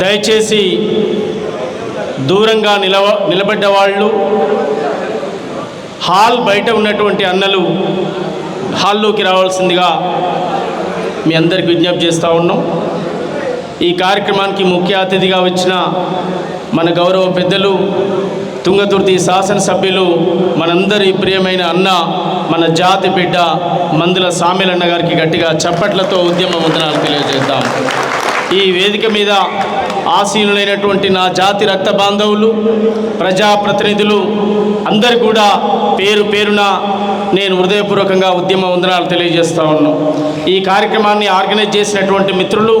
దయచేసి దూరంగా నిలవ నిలబడ్డ వాళ్ళు హాల్ బయట ఉన్నటువంటి అన్నలు హాల్లోకి రావాల్సిందిగా మీ అందరికి విజ్ఞప్తి చేస్తూ ఉన్నాం. ఈ కార్యక్రమానికి ముఖ్య అతిథిగా వచ్చిన మన గౌరవ పెద్దలు తుంగతుర్తి శాసనసభ్యులు మనందరి ప్రియమైన అన్న మన జాతి బిడ్డ మందుల సామెలన్న గారికి గట్టిగా చప్పట్లతో ఉద్యమ వందనాలు తెలియజేద్దాం. ఈ వేదిక మీద ఆసీనులైనటువంటి నా జాతి రక్త బాంధవులు ప్రజాప్రతినిధులు అందరు కూడా పేరు పేరున నేను హృదయపూర్వకంగా ఉద్యమ వందనాలు తెలియజేస్తా ఉన్నాను ఈ కార్యక్రమాన్ని ఆర్గనైజ్ చేసినటువంటి మిత్రులు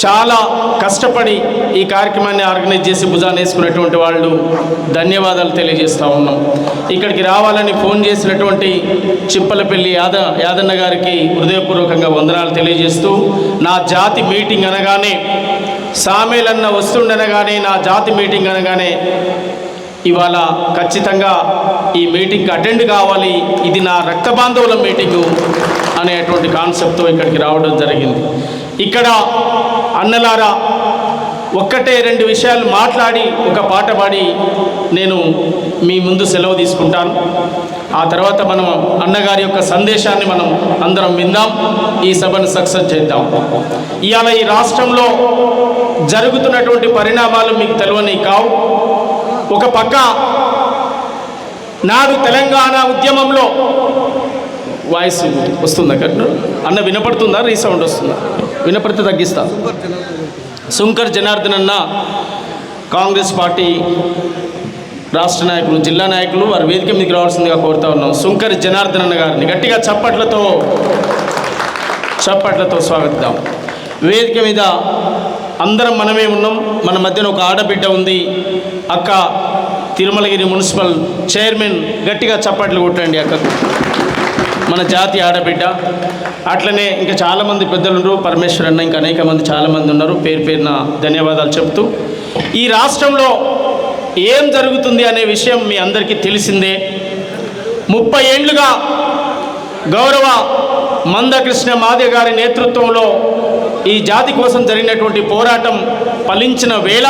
చాలా కష్టపడి ఈ కార్యక్రమాన్ని ఆర్గనైజ్ చేసి భుజాన్ని వేసుకున్నటువంటి వాళ్ళు ధన్యవాదాలు తెలియజేస్తూ ఉన్నాం. ఇక్కడికి రావాలని ఫోన్ చేసినటువంటి చిప్పలపల్లి యాద యాదన్న గారికి హృదయపూర్వకంగా వందనాలు తెలియజేస్తూ నా జాతి మీటింగ్ అనగానే సామేలన్న వస్తుండనగానే నా జాతి మీటింగ్ అనగానే ఇవాళ ఖచ్చితంగా ఈ మీటింగ్కి అటెండ్ కావాలి ఇది నా రక్త బాంధవుల మీటింగు అనేటువంటి కాన్సెప్ట్తో ఇక్కడికి రావడం జరిగింది. ఇక్కడ అన్నలారా ఒక్కటే రెండు విషయాలు మాట్లాడి ఒక పాట పాడి నేను మీ ముందు సెలవు తీసుకుంటాను. ఆ తర్వాత మనం అన్నగారి యొక్క సందేశాన్ని మనం అందరం విందాం ఈ సభను సక్సెస్ చేద్దాం. ఇవాళ ఈ రాష్ట్రంలో జరుగుతున్నటువంటి పరిణామాలు మీకు తెలియని కావు. ఒక పక్క నాడు తెలంగాణ ఉద్యమంలో వాయిస్ వస్తుందా? కట్టు అన్న వినపడుతుందా? రీసౌండ్ వస్తుందా? వినపడితే తగ్గిస్తా. శుంకర్ జనార్దన్ అన్న కాంగ్రెస్ పార్టీ రాష్ట్ర నాయకులు జిల్లా నాయకులు వారి వేదిక మీదకి రావాల్సిందిగా కోరుతా ఉన్నాం. శుంకర్ జనార్దన్ అన్న గారిని గట్టిగా చప్పట్లతో చప్పట్లతో స్వాగతిద్దాం. వేదిక మీద అందరం మనమే ఉన్నాం. మన మధ్యన ఒక ఆడబిడ్డ ఉంది. అక్క తిరుమలగిరి మున్సిపల్ చైర్మన్ గట్టిగా చప్పట్లు కొట్టండి అక్కకు. మన జాతి ఆడబిడ్డ. అట్లనే ఇంకా చాలామంది పెద్దలు ఉన్నారు. పరమేశ్వర్ అన్న ఇంకా అనేక మంది చాలామంది ఉన్నారు. పేరు పేరున ధన్యవాదాలు చెప్తూ. ఈ రాష్ట్రంలో ఏం జరుగుతుంది అనే విషయం మీ అందరికీ తెలిసిందే. ముప్పై ఏండ్లుగా గౌరవ మందకృష్ణ మాదే గారి నేతృత్వంలో ఈ జాతి కోసం జరిగినటువంటి పోరాటం ఫలించిన వేళ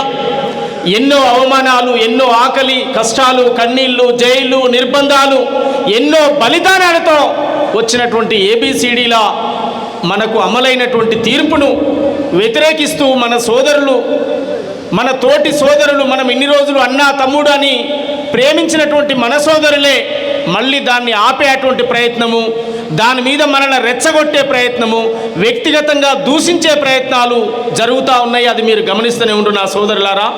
ఎన్నో అవమానాలు ఎన్నో ఆకలి కష్టాలు కన్నీళ్ళు జైలు నిర్బంధాలు ఎన్నో బలిదానాలతో వచ్చినటువంటి ఏబిసిడీల మనకు అమలైనటువంటి తీర్పును వ్యతిరేకిస్తూ మన సోదరులు మన తోటి సోదరులు మనం ఇన్ని రోజులు అన్నా తమ్ముడు అని ప్రేమించినటువంటి మన సోదరులే మళ్ళీ దాన్ని ఆపేటువంటి ప్రయత్నము దాని మీద మనల్ని రెచ్చగొట్టే ప్రయత్నము వ్యక్తిగతంగా దూషించే ప్రయత్నాలు జరుగుతూ ఉన్నాయి. అది మీరు గమనిస్తూనే ఉండు నా సోదరులారా.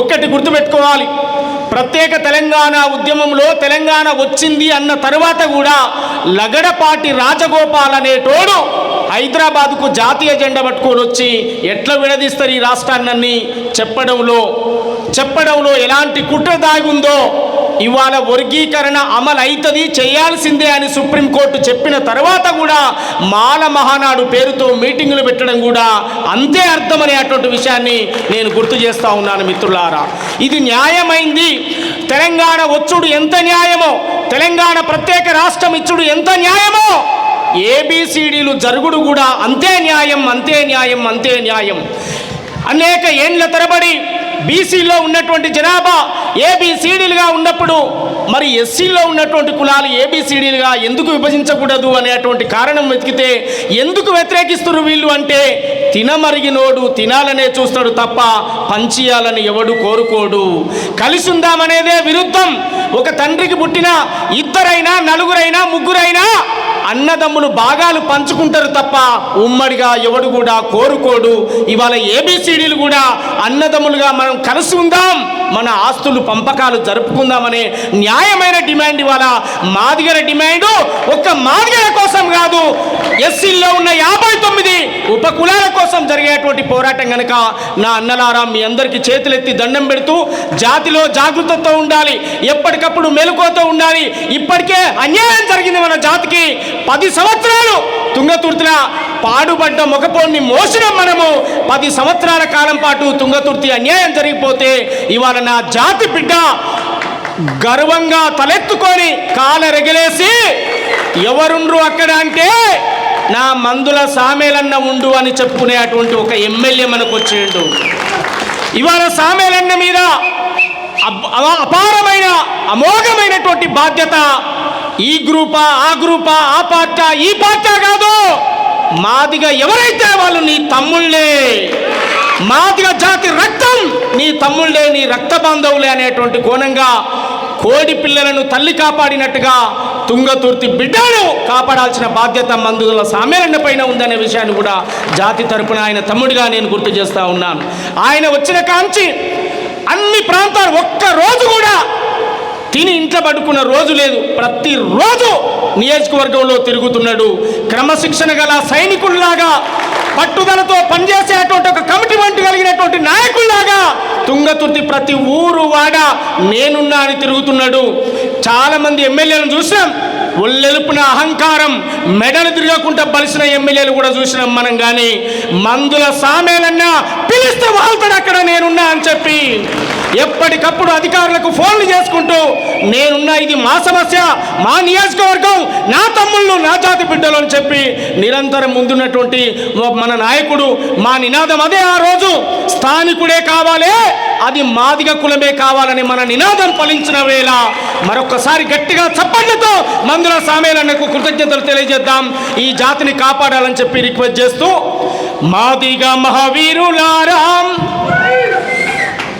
ఒక్కటి గుర్తుపెట్టుకోవాలి. ప్రత్యేక తెలంగాణ ఉద్యమంలో తెలంగాణ వచ్చింది అన్న తరువాత కూడా లగడపాటి రాజగోపాల్ అనేటోడు హైదరాబాద్కు జాతీయ జెండా పట్టుకొని వచ్చి ఎట్లా విడదీస్తారు ఈ రాష్ట్రాన్ని చెప్పడంలో? చెప్పడంలో ఎలాంటి కుట్ర దాగుందో ఇవాళ వర్గీకరణ అమలైతుంది చేయాల్సిందే అని సుప్రీంకోర్టు చెప్పిన తర్వాత కూడా మాల మహానాడు పేరుతో మీటింగులు పెట్టడం కూడా అంతే అర్థమనేటువంటి విషయాన్ని నేను గుర్తు చేస్తా ఉన్నాను మిత్రులారా. ఇది న్యాయమైంది. తెలంగాణ వచ్చుడు ఎంత న్యాయమో తెలంగాణ ప్రత్యేక రాష్ట్రం ఇచ్చుడు ఎంత న్యాయమో ఏబిసిడీలు జరుగుడు కూడా అంతే న్యాయం అంతే న్యాయం అంతే న్యాయం. అనేక ఏండ్ల తరబడి బీసీలో ఉన్నటువంటి జనాభా ఏబిసిడీలుగా ఉన్నప్పుడు మరి ఎస్సీలో ఉన్నటువంటి కులాలు ఏబిసిడీలుగా ఎందుకు విభజించకూడదు అనేటువంటి కారణం వెతికితే ఎందుకు వ్యతిరేకిస్తున్నారు వీళ్ళు అంటే తినమరిగినోడు తినాలనే చూస్తాడు తప్ప పంచియాలని ఎవడు కోరుకోడు. కలిసి ఉందామనేదే విరుద్ధం. ఒక తండ్రికి పుట్టిన ఇద్దరైనా నలుగురైనా ముగ్గురైనా అన్నదమ్ములు భాగాలు పంచుకుంటారు తప్ప ఉమ్మడిగా ఎవడు కూడా కోరుకోడు. ఇవాళ ఏబిసిడీలు కూడా అన్నదమ్ములుగా మనం కలిసి ఉందాం. మన ఆస్తులు పంపకాలు జరుపుకుందామనే న్యాయమైన డిమాండ్ ఇవాళ మాదిగర డిమాండ్ ఒక్క మాదిగల కోసం కాదు. ఎస్సీల్లో ఉన్న యాభై తొమ్మిది ఉప కులాల కోసం జరిగేటువంటి పోరాటం కనుక నా అన్నలారా మీ అందరికీ చేతులెత్తి దండం పెడుతూ జాతిలో జాగృతతో ఉండాలి. ఎప్పటికప్పుడు మెలకువతో ఉండాలి. ఇప్పటికే అన్యాయం జరిగింది మన జాతికి. పది సంవత్సరాలు తుంగతుర్తిన పాడుబడ్డ మొగపోడిని మోసిన మనము పది సంవత్సరాల కాలం పాటు తుంగతుర్తి అన్యాయం జరిగిపోతే ఇవాళ నా జాతి బిడ్డ గర్వంగా తలెత్తుకొని కాల రెగలేసి ఎవరుండ్రు అక్కడ అంటే నా మందుల సామేలన్న ఉండు అని చెప్పుకునే అటువంటి ఒక ఎమ్మెల్యే మనకు వచ్చిండు ఇవాళ సామేలన్న మీద అబ్- అవ- అపారమైన అమోఘమైనటువంటి బాధ్యత ఈ గ్రూపా ఆ గ్రూపా ఆ పార్టీ ఈ పార్టీ కాదు. మాదిగా ఎవరైతే వాళ్ళు నీ తమ్ముళ్ళే మాదిగ జాతి రక్తం నీ తమ్ముళ్ళే నీ రక్త బాంధవులే అనేటువంటి కోణంగా కోడి పిల్లలను తల్లి కాపాడినట్టుగా తుంగతుర్తి బిడ్డను కాపాడాల్సిన బాధ్యత మందుల సామేరన్న పైన ఉందనే విషయాన్ని కూడా జాతి తరపున ఆయన తమ్ముడిగా నేను గుర్తు చేస్తూ ఉన్నాను. ఆయన వచ్చిన కాంచి అన్ని ప్రాంతాలు ఒక్క రోజు కూడా తిని ఇంట్లో పడుకున్న రోజు లేదు. ప్రతిరోజు నియోజకవర్గంలో తిరుగుతున్నాడు. క్రమశిక్షణ గల సైనికుల్లాగా పట్టుదలతో పనిచేసేటువంటి ఒక కమిటీ వంటి కలిగినటువంటి నాయకుల్లాగా తుంగతుర్తి ప్రతి ఊరు వాడ నేనున్నా అని తిరుగుతున్నాడు. చాలామంది ఎమ్మెల్యేలను చూసినాం. ఒల్లెలుపున అహంకారం మెడలు తిరగకుండా బలిసిన ఎమ్మెల్యేలు కూడా చూసినాం మనం కానీ మందుల సామేలన్నా పిలిస్తే వాళ్తాడు అక్కడ నేనున్నా అని చెప్పి ఎప్పటికప్పుడు అధికారులకు ఫోన్లు చేసుకుంటూ నేనున్నా ఇది మా సమస్య మా నియోజకవర్గం నా తమ్ముళ్ళు నా జాతి బిడ్డలు అని చెప్పి నిరంతరం ముందున్నటువంటి మన నాయకుడు మా నినాదం అదే ఆ రోజు. స్థానికుడే కావాలి అది మాదిగ కులమే కావాలని మన నినాదం ఫలించిన వేళ మరొకసారి గట్టిగా చప్పట్లతో మందుల సామేలన్నకు కృతజ్ఞతలు తెలియజేద్దాం. ఈ జాతిని కాపాడాలని చెప్పి రిక్వెస్ట్ చేస్తూ మాదిగ మహావీరులారాం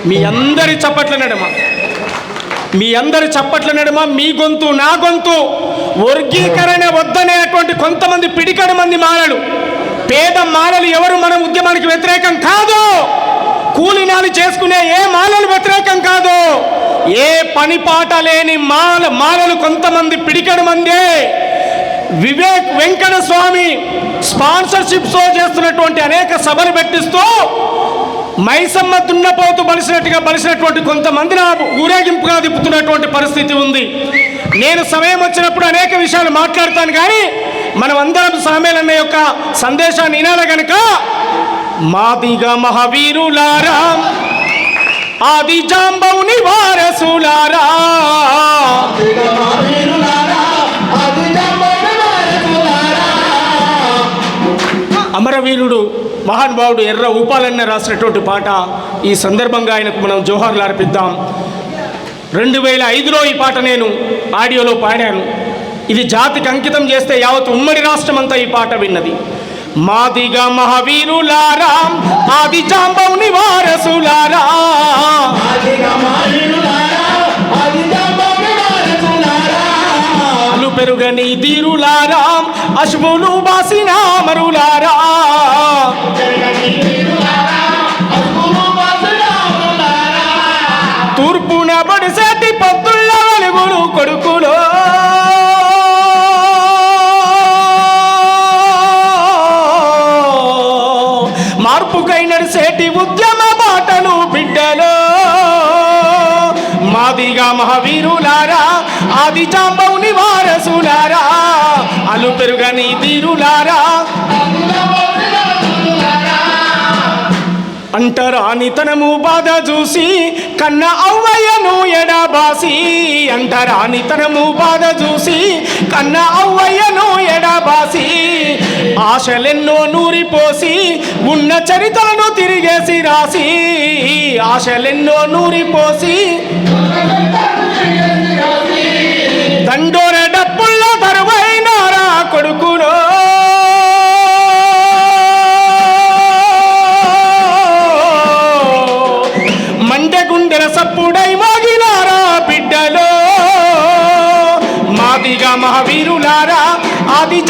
మీ అందరి చప్పట్ల నడమ. మీ అందరి చప్పట్ల నడుమ మీ గొంతు నా గొంతు. వర్గీకరణ వద్దనేటువంటి కొంతమంది పిడికడు మంది మాలలు. పేద మాలలు ఎవరు మన ఉద్యమానికి వ్యతిరేకం కాదు. కూలినాలు చేసుకునే ఏ మాలలు వ్యతిరేకం కాదు. ఏ పని పాట లేని మాల మాలలు కొంతమంది పిడికడు మందే. వివేక్ వెంకట స్వామి స్పాన్సర్షిప్తో చేస్తున్నటువంటి అనేక సభలు పెట్టిస్తూ మైసమ్మ దున్నపోతు బలిసినట్టుగా బలిసినటువంటి కొంతమంది నా ఊరేగింపుగా తిప్పుతున్నటువంటి పరిస్థితి ఉంది. నేను సమయం వచ్చినప్పుడు అనేక విషయాలు మాట్లాడతాను కానీ మనం అందరం సామేలన్న యొక్క సందేశాన్ని వినాలి గనుక మాదిగా మహావీరులారా ఆది జాంబవుని వారసులారా. అమరవీరుడు మహానుభావుడు ఎర్ర ఊపాలన్న రాసినటువంటి పాట ఈ సందర్భంగా ఆయనకు మనం జోహార్లు అర్పిద్దాం. రెండు వేల ఐదులో ఈ పాట నేను ఆడియోలో పాడాను. ఇది జాతికి అంకితం చేస్తే యావత్ ఉమ్మడి రాష్ట్రం అంతా ఈ పాట విన్నది. మాదిగా మహావీరులారా ఆది జాంబవుని వారసులారా పెరుగని తీరులారా అశ్వులు బాసిన మరులారా తూర్పున బడిసేటి పొద్దుళ్ళ వెలుగులు కొడుకులో మార్పుకై నడిసేటి ఉద్యమ బాటలు బిడ్డలో మాదిగా మహావీరులారా ఆది జాంబవుని వారసులారా అలు పెరుగని తీరులారా అంటరానితనము బాధ చూసి కన్న అవ్వయ్యను ఎడబాసి. అంటరానితనము బాధ చూసి కన్న అవ్వయ్యను ఎడబాసి. ఆశలెన్నో నూరిపోసి ఉన్న చరితలను తిరిగేసి రాసి. ఆశలెన్నో నూరిపోసి దండోర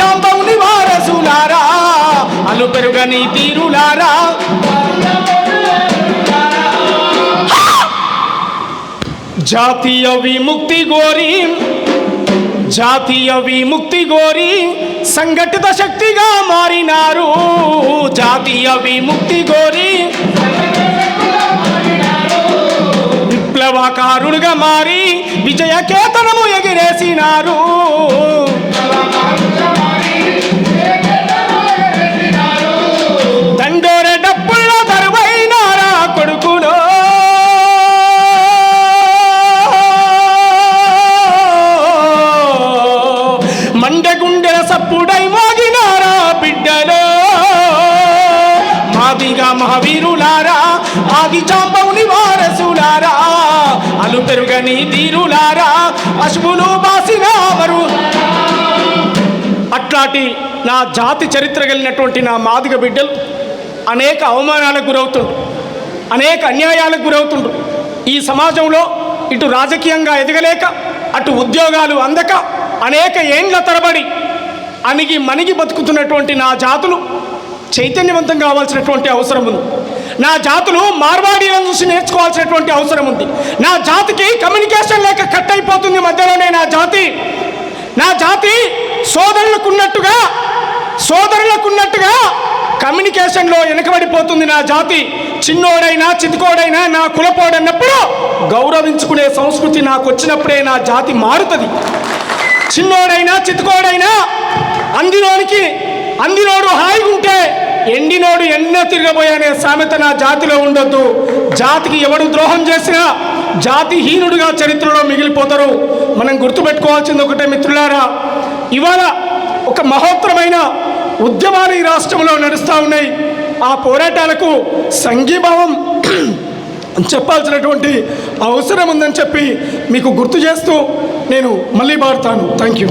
ఆది వారసులారా అలు పెరుగని తీరులారా జాతీయ విముక్తి గోరి జాతీయ విముక్తి గోరి సంఘటిత శక్తిగా మారినారు. జాతీయ విముక్తి గోరి విప్లవకారుడుగా మారి విజయ కేతనము ఎగిరేసినారు. మహావీరులారా ఆది చాంబవుని వారసులారా అలు పెరుగని తీరులారా అశుభులు బాసినావరు అట్లాంటి నా జాతి చరిత్ర కలిగినటువంటి నా మాదిగ బిడ్డలు అనేక అవమానాలకు గురవుతుండ్రు అనేక అన్యాయాలకు గురవుతుండ్రు. ఈ సమాజంలో ఇటు రాజకీయంగా ఎదగలేక అటు ఉద్యోగాలు అందక అనేక ఏండ్ల తరబడి అణిగి మణిగి బతుకుతున్నటువంటి నా జాతులు చైతన్యవంతం కావాల్సినటువంటి అవసరం ఉంది. నా జాతులు మార్వాడీలను చూసి నేర్చుకోవాల్సినటువంటి అవసరం ఉంది. నా జాతికి కమ్యూనికేషన్ లేక కట్ అయిపోతుంది మధ్యలోనే నా జాతి. నా జాతి సోదరులకు ఉన్నట్టుగా సోదరులకు ఉన్నట్టుగా కమ్యూనికేషన్లో వెనుకబడిపోతుంది నా జాతి. చిన్నోడైనా చితికోడైనా నా కులపోడన్నప్పుడు గౌరవించుకునే సంస్కృతి నాకు వచ్చినప్పుడే నా జాతి మారుతుంది. చిన్నోడైనా చితుకోడైనా అందినోడికి అందినోడు హాయిగా ఉంటే ఎండినోడు ఎన్నో తిరగబోయనే సామెత నా జాతిలో ఉండొద్దు. జాతికి ఎవడు ద్రోహం చేసినా జాతిహీనుడుగా చరిత్రలో మిగిలిపోతారు. మనం గుర్తుపెట్టుకోవాల్సింది ఒకటే మిత్రులారా ఇవాళ ఒక మహోత్తరమైన ఉద్యమాలు ఈ రాష్ట్రంలో నడుస్తూ ఉన్నాయి. ఆ పోరాటాలకు సంఘీభావం చెప్పాల్సినటువంటి అవసరం ఉందని చెప్పి మీకు గుర్తు చేస్తూ నేను మళ్ళీ పాడతాను థ్యాంక్ యూ